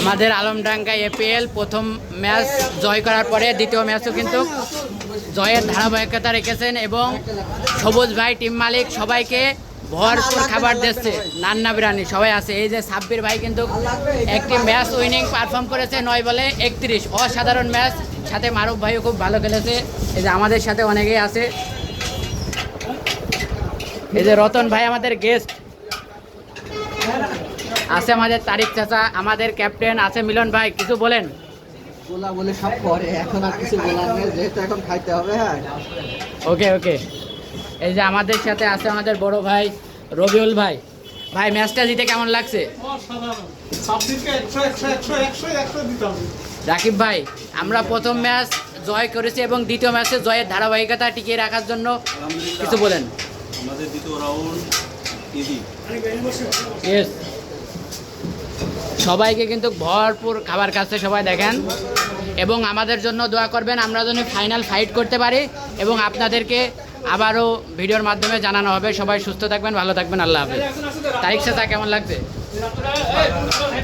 আমাদের আলমডাঙ্গা এপিএল প্রথম ম্যাচ জয় করার পরে দ্বিতীয় ম্যাচও কিন্তু জয়ের ধারাবাহিকতা রেখেছেন এবং সবুজ ভাই টিম মালিক সবাইকে ভরপুর খাবার দিচ্ছে। নান্না বিরানি, সবাই আছে। এই যে সাব্বির ভাই কিন্তু একটি ম্যাচ উইনিং পারফর্ম করেছে নয় বলে একত্রিশ। অসাধারণ ম্যাচ। সাথে মারুফ ভাইও খুব ভালো খেলেছে। এই যে আমাদের সাথে অনেকেই আছে। এই যে রতন ভাই আমাদের গেস্ট আছে আমাদের তারিক চাচা আমাদের ক্যাপ্টেন আছে মিলন ভাই কিছু বলেন? বলা বলে সব করে এখন আর কিছু বলার নেই যেহেতু এখন খাইতে হবে হ্যাঁ। ওকে ওকে। এই যে আমাদের সাথে আছে আমাদের বড় ভাই রবিউল ভাই। ভাই ম্যাচটা জিতে কেমন লাগছে? রাকিব ভাই আমরা প্রথম ম্যাচ জয় করেছি এবং দ্বিতীয় ম্যাচে জয়ের ধারাবাহিকতা টিকিয়ে রাখার জন্য কিছু বলেন। আমাদের দ্বিতীয় রাউন্ড ইজি ইয়েস সবাইকে কিন্তু ভরপুর খাবার খাচ্ছে সবাই দেখেন। এবং আমাদের জন্য দোয়া করবেন, আমরা যেন ফাইনাল ফাইট করতে পারি এবং আপনাদেরকে আবারও ভিডিওর মাধ্যমে জানানো হবে। সবাই সুস্থ থাকবেন, ভালো থাকবেন, আল্লাহ হাফেজ। তারিখ সাথে কেমন লাগছে?